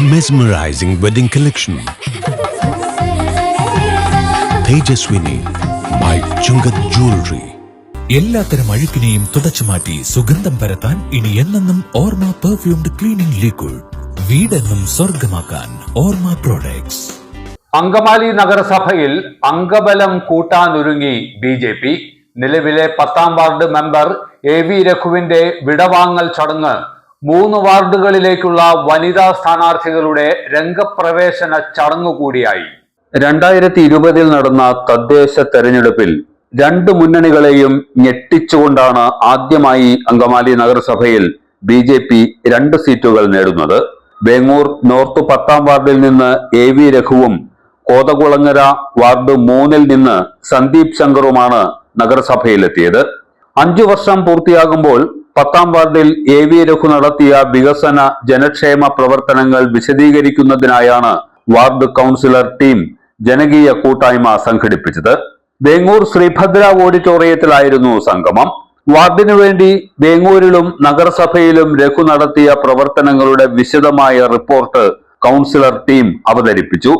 Mesmerizing wedding collection. Tejaswini by Chungat Jewelry. എല്ലാത്തരം അഴുക്കിനെയും തുടച്ചു മാറ്റി സുഗന്ധം പരത്താൻ ഇനി എന്നെന്നും ഓർമ്മ പെർഫ്യൂംഡ് ക്ലീനിംഗ് ലിക്വിഡ് വീടെന്നും സ്വർഗമാക്കാൻ ഓർമ്മ പ്രോഡക്ട്സ് അങ്കമാലി നഗരസഭയിൽ അംഗബലം കൂട്ടാനൊരുങ്ങി ബി ജെ പി നിലവിലെ പത്താം വാർഡ് മെമ്പർ എ വി രഘുവിന്റെ വിടവാങ്ങൽ ചടങ്ങ് മൂന്ന് വാർഡുകളിലേക്കുള്ള വനിതാ സ്ഥാനാർത്ഥികളുടെ രംഗപ്രവേശന ചടങ്ങു കൂടിയായി. രണ്ടായിരത്തി ഇരുപതിൽ നടന്ന തദ്ദേശ തെരഞ്ഞെടുപ്പിൽ രണ്ട് മുന്നണികളെയും ഞെട്ടിച്ചുകൊണ്ടാണ് ആദ്യമായി അങ്കമാലി നഗരസഭയിൽ ബി ജെ പി രണ്ട് സീറ്റുകൾ നേടുന്നത്. വേങ്ങൂർ നോർത്ത് പത്താം വാർഡിൽ നിന്ന് എ വി രഘുവും കോതകുളങ്ങര വാർഡ് മൂന്നിൽ നിന്ന് സന്ദീപ് ശങ്കറുമാണ് നഗരസഭയിലെത്തിയത്. അഞ്ചു വർഷം പൂർത്തിയാകുമ്പോൾ പത്താം വാർഡിൽ എ വി രഘു നടത്തിയ വികസന ജനക്ഷേമ പ്രവർത്തനങ്ങൾ വിശദീകരിക്കുന്നതിനായാണ് വാർഡ് കൗൺസിലർ ടീം ജനകീയ കൂട്ടായ്മ സംഘടിപ്പിച്ചത്. വേങ്ങൂർ ശ്രീഭദ്ര ഓഡിറ്റോറിയത്തിലായിരുന്നു സംഗമം. വാർഡിനു വേണ്ടി വേങ്ങൂരിലും നഗരസഭയിലും രഘു നടത്തിയ പ്രവർത്തനങ്ങളുടെ വിശദമായ റിപ്പോർട്ട് കൗൺസിലർ ടീം അവതരിപ്പിച്ചു.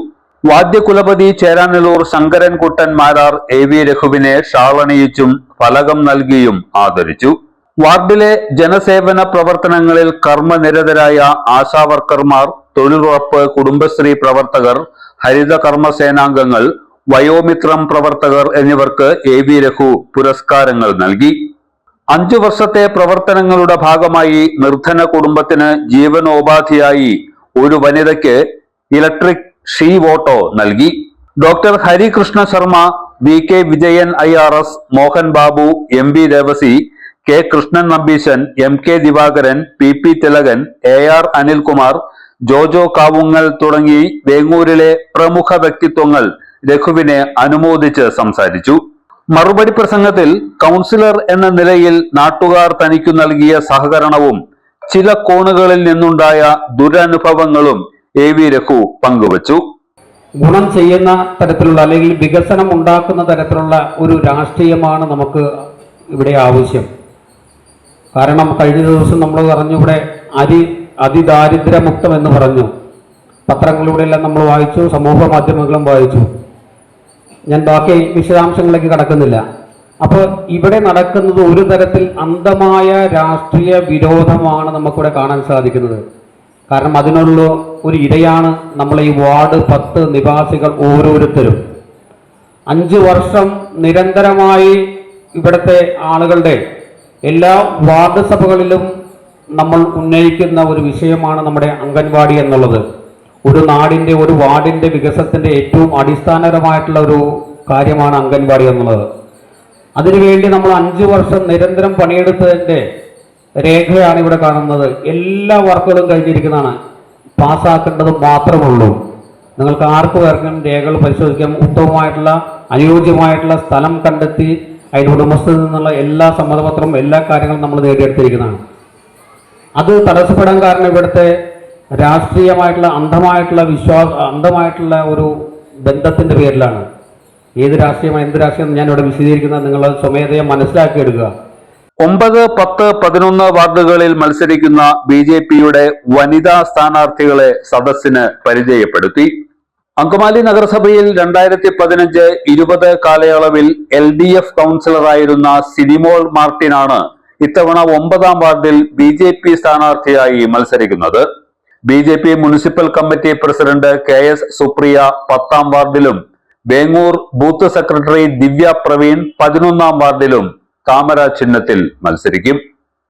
വാദ്യകുലപതി ചേരാനല്ലൂർ ശങ്കരൻകുട്ടൻ മാരാർ എ വി രഘുവിനെ ഷാളണിയിച്ചും ഫലകം നൽകിയും ആദരിച്ചു. വാർഡിലെ ജനസേവന പ്രവർത്തനങ്ങളിൽ കർമ്മനിരതരായ ആശാവർക്കർമാർ തൊഴിലുറപ്പ് കുടുംബശ്രീ പ്രവർത്തകർ ഹരിത കർമ്മസേനാംഗങ്ങൾ വയോമിത്രം പ്രവർത്തകർ എന്നിവർക്ക് എ വി രഘു പുരസ്കാരങ്ങൾ നൽകി. അഞ്ചു വർഷത്തെ പ്രവർത്തനങ്ങളുടെ ഭാഗമായി നിർധന കുടുംബത്തിന് ജീവനോപാധിയായി ഒരു വനിതയ്ക്ക് ഇലക്ട്രിക് ഷീ വോട്ടോ നൽകി. Doctor Harikrishna Sharma V K Vijayan I R S Mohan Babu M B Devasi K Krishnan Nambeesan M K Divakaran P P Thilakan A R Anilkumar Jojo Kavungal തുടങ്ങി വേങ്ങൂരിലെ പ്രമുഖ വ്യക്തിത്വങ്ങൾ രഘുവിനെ അനുമോദിച്ച് സംസാരിച്ചു. മറുപടി പ്രസംഗത്തിൽ കൗൺസിലർ എന്ന നിലയിൽ നാട്ടുകാർ തനിക്കു നൽകിയ സഹകരണവും ചില കോണുകളിൽ നിന്നുണ്ടായ ദുരനുഭവങ്ങളും എ വി രഘു പങ്കുവച്ചു. ഗുണം ചെയ്യുന്ന തരത്തിലുള്ള അല്ലെങ്കിൽ വികസനം ഉണ്ടാക്കുന്ന തരത്തിലുള്ള ഒരു രാഷ്ട്രീയമാണ് നമുക്ക് ഇവിടെ ആവശ്യം. കാരണം കഴിഞ്ഞ ദിവസം നമ്മൾ പറഞ്ഞു ഇവിടെ അരി അതിദാരിദ്ര്യമുക്തം എന്ന് പറഞ്ഞു. പത്രങ്ങളിലൂടെയെല്ലാം നമ്മൾ വായിച്ചു സമൂഹ മാധ്യമങ്ങളും വായിച്ചു. ഞാൻ ബാക്കി വിശദാംശങ്ങളിലേക്ക് കടക്കുന്നില്ല. അപ്പോൾ ഇവിടെ നടക്കുന്നത് ഒരു തരത്തിൽ അന്ധമായ രാഷ്ട്രീയ വിരോധമാണ് നമുക്കിവിടെ കാണാൻ സാധിക്കുന്നത്. കാരണം അതിനുള്ള ഒരു ഇരയാണ് നമ്മളെ ഈ വാർഡ് പത്ത് നിവാസികൾ ഓരോരുത്തരും. അഞ്ച് വർഷം നിരന്തരമായി ഇവിടുത്തെ ആളുകളുടെ എല്ലാ വാർഡ് സഭകളിലും നമ്മൾ ഉന്നയിക്കുന്ന ഒരു വിഷയമാണ് നമ്മുടെ അംഗൻവാടി എന്നുള്ളത്. ഒരു നാടിന്റെ ഒരു വാർഡിന്റെ വികസനത്തിന്റെ ഏറ്റവും അടിസ്ഥാനപരമായിട്ടുള്ള ഒരു കാര്യമാണ് അംഗൻവാടി എന്നുള്ളത്. അതിനുവേണ്ടി നമ്മൾ അഞ്ച് വർഷം നിരന്തരം പണിയെടുത്തതിന്റെ രേഖയാണ് ഇവിടെ കാണുന്നത്. എല്ലാ വർക്കുകളും കഴിഞ്ഞിരിക്കുന്നതാണ്. പാസ്സാക്കേണ്ടത് മാത്രമുള്ളൂ. നിങ്ങൾക്ക് ആർക്ക് പേർക്കും രേഖകൾ പരിശോധിക്കാം. ഉത്തമമായിട്ടുള്ള അനുയോജ്യമായിട്ടുള്ള സ്ഥലം കണ്ടെത്തി അതിന്റെ ഉടമസ്ഥയിൽ നിന്നുള്ള എല്ലാ സമ്മതപത്രവും എല്ലാ കാര്യങ്ങളും നമ്മൾ നേടിയെടുത്തിരിക്കുന്നതാണ്. അത് തടസ്സപ്പെടാൻ കാരണം ഇവിടുത്തെ രാഷ്ട്രീയമായിട്ടുള്ള അന്ധമായിട്ടുള്ള വിശ്വാസ അന്ധമായിട്ടുള്ള ഒരു ബന്ധത്തിന്റെ പേരിലാണ്. ഏത് രാഷ്ട്രീയമാണ് എന്ത് രാഷ്ട്രീയം ഞാൻ ഇവിടെ വിശദീകരിക്കുന്നത് നിങ്ങൾ സ്വമേധയെ മനസ്സിലാക്കിയെടുക്കുക. ഒമ്പത് പത്ത് പതിനൊന്ന് വാർഡുകളിൽ മത്സരിക്കുന്ന ബി ജെ പിയുടെ വനിതാ സ്ഥാനാർത്ഥികളെ സദസ്സിന് പരിചയപ്പെടുത്തി. അങ്കമാലി നഗരസഭയിൽ രണ്ടായിരത്തി പതിനഞ്ച് ഇരുപത് കാലയളവിൽ എൽ ഡി എഫ് കൗൺസിലറായിരുന്ന സിനിമോൾ മാർട്ടിനാണ് ഇത്തവണ ഒമ്പതാം വാർഡിൽ ബി ജെ പി സ്ഥാനാർത്ഥിയായി മത്സരിക്കുന്നത്. B J P municipal committee president K S Supriya പത്താം വാർഡിലും ബേങ്ങൂർ ബൂത്ത് സെക്രട്ടറി ദിവ്യ പ്രവീൺ പതിനൊന്നാം വാർഡിലും താമര ചിഹ്നത്തിൽ മത്സരിക്കും.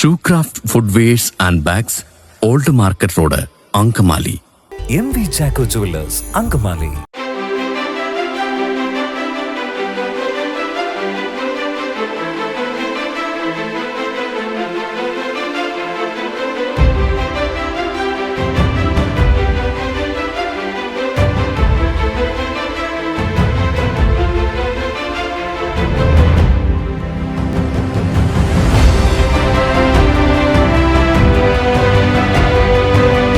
Shoecraft footwears and bags old market road Angamaly M V Chacko jewellers Angamaly